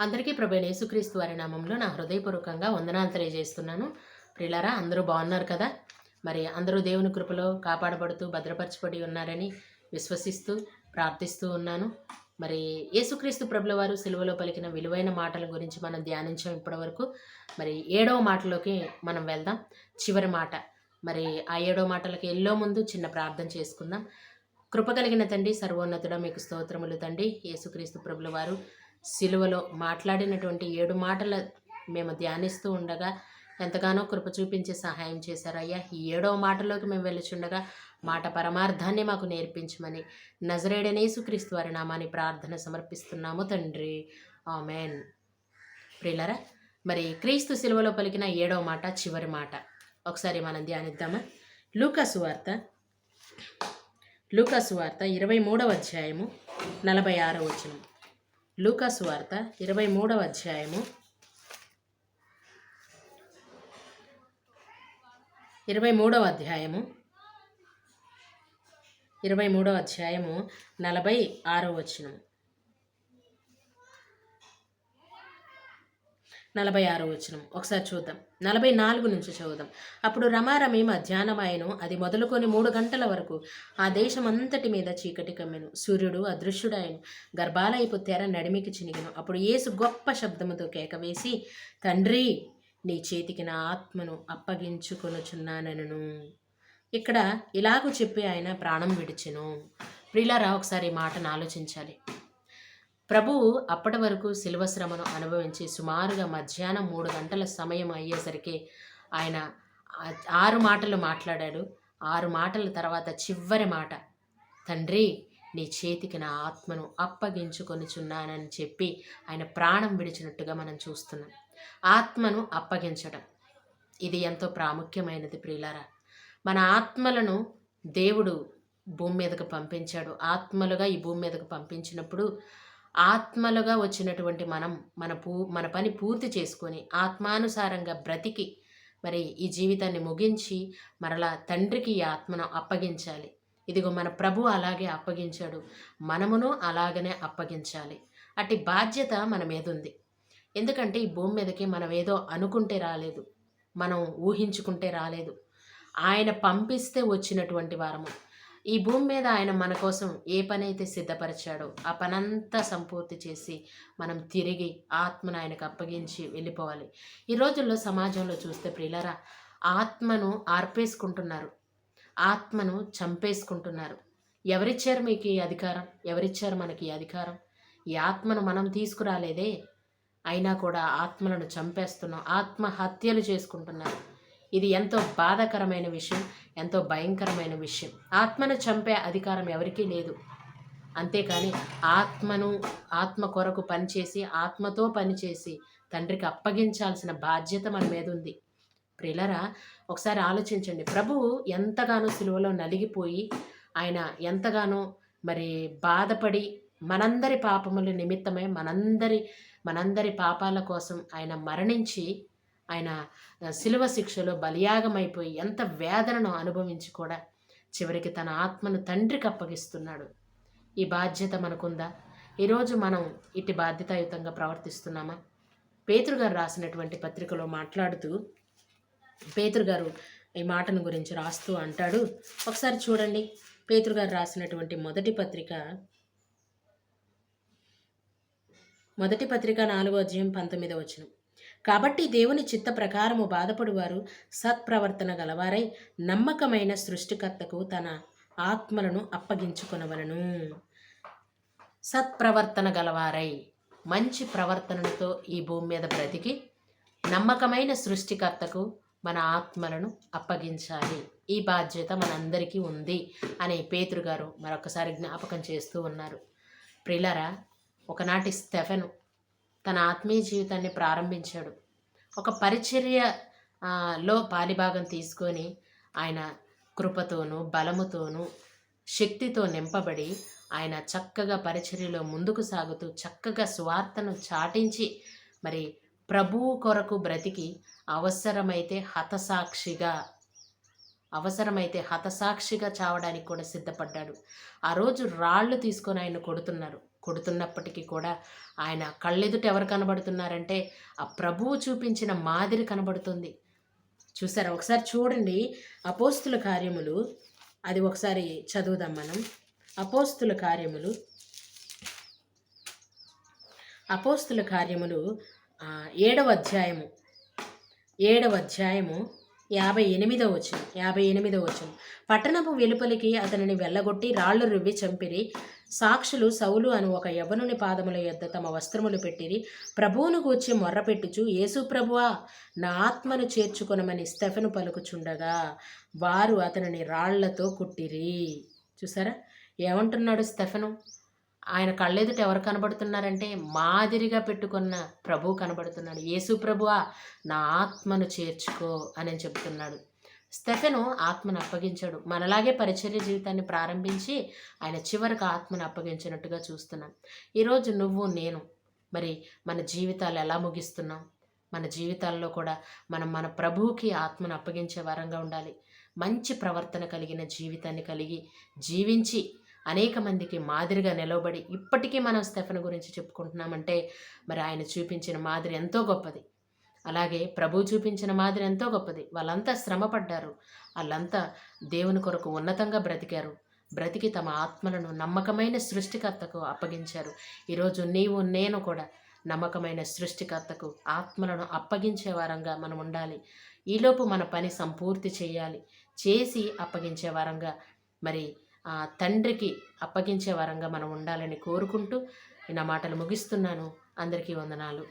అందరికీ ప్రభు యేసుక్రీస్తు వారి నామంలో నా హృదయపూర్వకంగా వందనాలు తెలియజేస్తున్నాను. ప్రిలారా అందరూ బాగున్నారు కదా? మరి అందరూ దేవుని కృపలో కాపాడబడుతూ భద్రపరచబడి ఉన్నారని విశ్వసిస్తూ ప్రార్థిస్తూ ఉన్నాను. మరి యేసుక్రీస్తు ప్రభుల వారు సిలువలో పలికిన విలువైన మాటల గురించి మనం ధ్యానించాం ఇప్పటివరకు. మరి ఏడవ మాటలోకి మనం వెళ్దాం. చివరి మాట. మరి ఆ ఏడవ మాటలకి ఎల్లో ముందు చిన్న ప్రార్థన చేసుకుందాం. కృప కలిగిన తండ్రి సర్వోన్నతుడ మీకు స్తోత్రములు తండ్రి. యేసుక్రీస్తు ప్రభుల వారు సిలువలో మాట్లాడినటువంటి ఏడు మాటల మేము ధ్యానిస్తూ ఉండగా ఎంతగానో కృప చూపించి సహాయం చేశారయ్యా ఈ ఏడవ మాటలోకి మేము వెళ్ళుచుండగా మాట పరమార్థాన్ని మాకు నేర్పించమని నజరేడనేసుక్రీస్తు వారి నామాన్ని ప్రార్థన సమర్పిస్తున్నాము తండ్రి. ఆమెన్. ప్రియులరా మరి క్రీస్తు సిలువలో పలికిన ఏడవ మాట చివరి మాట. ఒకసారి మనం ధ్యానిద్దామా? లూకాసు వార్త. లూకాసు వార్త ఇరవై మూడవ అధ్యాయము నలభై ఆరో వచనం. లూకాసు వార్త ఇరవై మూడవ అధ్యాయము. ఇరవై మూడవ అధ్యాయము. ఇరవై మూడవ అధ్యాయము నలభై ఆరో వచనం నలభై ఆరో వచనం. ఒకసారి చూద్దాం. నలభై నాలుగు నుంచి చదువుదాం. అప్పుడు రమారమి మధ్యాహ్నమాయను అది మొదలుకొని మూడు గంటల వరకు ఆ దేశమంతటి మీద చీకటి కమ్మెను. సూర్యుడు అదృశ్యుడాయను. గర్భాలయపు తెర నడిమికి చినిగను. అప్పుడు యేసు గొప్ప శబ్దముతో కేకవేసి తండ్రి నీ చేతికి నా ఆత్మను అప్పగించుకొనుచున్నానను ఇక్కడ ఇలాగూ చెప్పి ఆయన ప్రాణం విడిచెను. ప్రిలారా ఒకసారి ఈ మాటను ఆలోచించాలి. ప్రభువు అప్పటి వరకు శిల్వ శ్రమను అనుభవించి సుమారుగా మధ్యాహ్నం మూడు గంటల సమయం అయ్యేసరికి ఆయన ఆరు మాటలు మాట్లాడాడు. ఆరు మాటల తర్వాత చివరి మాట తండ్రి నీ చేతికి నా ఆత్మను అప్పగించుకొనిచున్నానని చెప్పి ఆయన ప్రాణం విడిచినట్టుగా మనం చూస్తున్నాం. ఆత్మను అప్పగించడం ఇది ఎంతో ప్రాముఖ్యమైనది ప్రియులారా. మన ఆత్మలను దేవుడు భూమి మీదకు పంపించాడు. ఆత్మలుగా ఈ భూమి మీదకు పంపించినప్పుడు ఆత్మలుగా వచ్చినటువంటి మనం మన పూ మన పని పూర్తి చేసుకొని ఆత్మానుసారంగా బ్రతికి మరి ఈ జీవితాన్ని ముగించి మరలా తండ్రికి ఈ ఆత్మను అప్పగించాలి. ఇదిగో మన ప్రభు అలాగే అప్పగించాడు. మనమును అలాగనే అప్పగించాలి. అట్టి బాధ్యత మన మీద ఉంది. ఎందుకంటే ఈ భూమి మీదకి మనం ఏదో అనుకుంటే రాలేదు. మనం ఊహించుకుంటే రాలేదు. ఆయన పంపిస్తే వచ్చినటువంటి వారము. ఈ భూమి మీద ఆయన మన కోసం ఏ పని అయితే సిద్ధపరిచాడో ఆ పనంతా సంపూర్తి చేసి మనం తిరిగి ఆత్మను ఆయనకు అప్పగించి వెళ్ళిపోవాలి. ఈ రోజుల్లో సమాజంలో చూస్తే ప్రియులరా ఆత్మను ఆర్పేసుకుంటున్నారు. ఆత్మను చంపేసుకుంటున్నారు. ఎవరిచ్చారు మీకు ఈ అధికారం? ఎవరిచ్చారు మనకి ఈ అధికారం? ఈ ఆత్మను మనం తీసుకురాలేదే? అయినా కూడా ఆత్మలను చంపేస్తున్నాం. ఆత్మహత్యలు చేసుకుంటున్నారు. ఇది ఎంతో బాధాకరమైన విషయం ఎంతో భయంకరమైన విషయం. ఆత్మను చంపే అధికారం ఎవరికీ లేదు. అంతేకాని ఆత్మను ఆత్మ కొరకు పనిచేసి ఆత్మతో పనిచేసి తండ్రికి అప్పగించాల్సిన బాధ్యత మన మీద ఉంది. ప్రిలరా ఒకసారి ఆలోచించండి. ప్రభువు ఎంతగానో సిలువలో నలిగిపోయి ఆయన ఎంతగానో మరి బాధపడి మనందరి పాపముల నిమిత్తమై మనందరి మనందరి పాపాల కోసం ఆయన మరణించి ఆయన శిలువ శిక్షలో బలియాగమైపోయి ఎంత వేదనను అనుభవించి కూడా చివరికి తన ఆత్మను తండ్రికి అప్పగిస్తున్నాడు. ఈ బాధ్యత మనకుందా? ఈరోజు మనం ఇటు బాధ్యతాయుతంగా ప్రవర్తిస్తున్నామా? పేతృగారు రాసినటువంటి పత్రికలో మాట్లాడుతూ పేతురు గారు ఈ మాటను గురించి రాస్తూ అంటాడు. ఒకసారి చూడండి. పేతురు గారు రాసినటువంటి మొదటి పత్రిక మొదటి పత్రిక నాలుగో అధ్యాయం పంతొమ్మిదో వచనం. కాబట్టి దేవుని చిత్త ప్రకారము బాధపడువారు సత్ప్రవర్తన గలవారై నమ్మకమైన సృష్టికర్తకు తన ఆత్మలను అప్పగించుకునవలను. సత్ప్రవర్తన గలవారై మంచి ప్రవర్తనతో ఈ భూమి మీద బ్రతికి నమ్మకమైన సృష్టికర్తకు మన ఆత్మలను అప్పగించాలి. ఈ బాధ్యత మనందరికీ ఉంది అని పేతురు గారు మరొకసారి జ్ఞాపకం చేస్తూ ఉన్నారు. ప్రిలరా ఒకనాటి స్టెఫెను తన ఆత్మీయ జీవితాన్ని ప్రారంభించాడు. ఒక పరిచర్య లో పాలిభాగం తీసుకొని ఆయన కృపతోనూ బలముతోనూ శక్తితో నింపబడి ఆయన చక్కగా పరిచర్యలో ముందుకు సాగుతూ చక్కగా స్వార్థను చాటించి మరి ప్రభువు కొరకు బ్రతికి అవసరమైతే హతసాక్షిగా అవసరమైతే హతసాక్షిగా చావడానికి కూడా సిద్ధపడ్డాడు. ఆ రోజు రాళ్ళు తీసుకొని ఆయన కొడుతున్నారు. కొడుతున్నప్పటికీ కూడా ఆయన కళ్ళెదుట ఎవరు కనబడుతున్నారంటే ఆ ప్రభువు చూపించిన మాదిరి కనబడుతుంది. చూసారా? ఒకసారి చూడండి అపోస్తుల కార్యములు. అది ఒకసారి చదువుదాం మనం. అపోస్తుల కార్యములు. అపోస్తుల కార్యములు ఏడవ అధ్యాయము. ఏడవ అధ్యాయము. యాభై ఎనిమిదో వచ్చిన యాభై ఎనిమిదో వచ్చిన పట్టణపు వెలుపలికి అతనిని వెళ్ళగొట్టి రాళ్ళు రువ్వి చంపిరి. సాక్షులు సౌలు అను ఒక యవనుని పాదముల యొద్ద తమ వస్త్రములు పెట్టిరి. ప్రభువును గూర్చి మొర్రపెట్టుచు యేసు ప్రభువా నా ఆత్మను చేర్చుకొనమని స్టెఫెను పలుకుచుండగా వారు అతనిని రాళ్ళతో కుట్టిరి. చూసారా? ఏమంటున్నాడు స్టెఫెను? ఆయన కళ్ళెదుట ఎవరు కనబడుతున్నారంటే మాదిరిగా పెట్టుకున్న ప్రభు కనబడుతున్నాడు. యేసు ప్రభువా నా ఆత్మను చేర్చుకో అని చెప్తున్నాడు. స్టెఫెను ఆత్మను అప్పగించాడు. మనలాగే పరిచర్య జీవితాన్ని ప్రారంభించి ఆయన చివరికి ఆత్మను అప్పగించినట్టుగా చూస్తున్నాం. ఈరోజు నువ్వు నేను మరి మన జీవితాలు ఎలా ముగిస్తున్నాం? మన జీవితాల్లో కూడా మనం మన ప్రభువుకి ఆత్మను అప్పగించే వారంగా ఉండాలి. మంచి ప్రవర్తన కలిగిన జీవితాన్ని కలిగి జీవించి అనేక మందికి మాదిరిగా నిలవబడి ఇప్పటికీ మనం స్టెఫెన్ గురించి చెప్పుకుంటున్నామంటే మరి ఆయన చూపించిన మాదిరి ఎంతో గొప్పది. అలాగే ప్రభు చూపించిన మాదిరి ఎంతో గొప్పది. వాళ్ళంతా శ్రమపడ్డారు. వాళ్ళంతా దేవుని కొరకు ఉన్నతంగా బ్రతికారు. బ్రతికి తమ ఆత్మలను నమ్మకమైన సృష్టికర్తకు అప్పగించారు. ఈరోజు నీవు నేను కూడా నమ్మకమైన సృష్టికర్తకు ఆత్మలను అప్పగించే వారంగా మనం ఉండాలి. ఈలోపు మన పని సంపూర్తి చేయాలి. చేసి అప్పగించే వారంగా మరి తండ్రికి అప్పగించే వరంగా మనం ఉండాలని కోరుకుంటూ నా మాటలు ముగిస్తున్నాను. అందరికీ వందనాలు.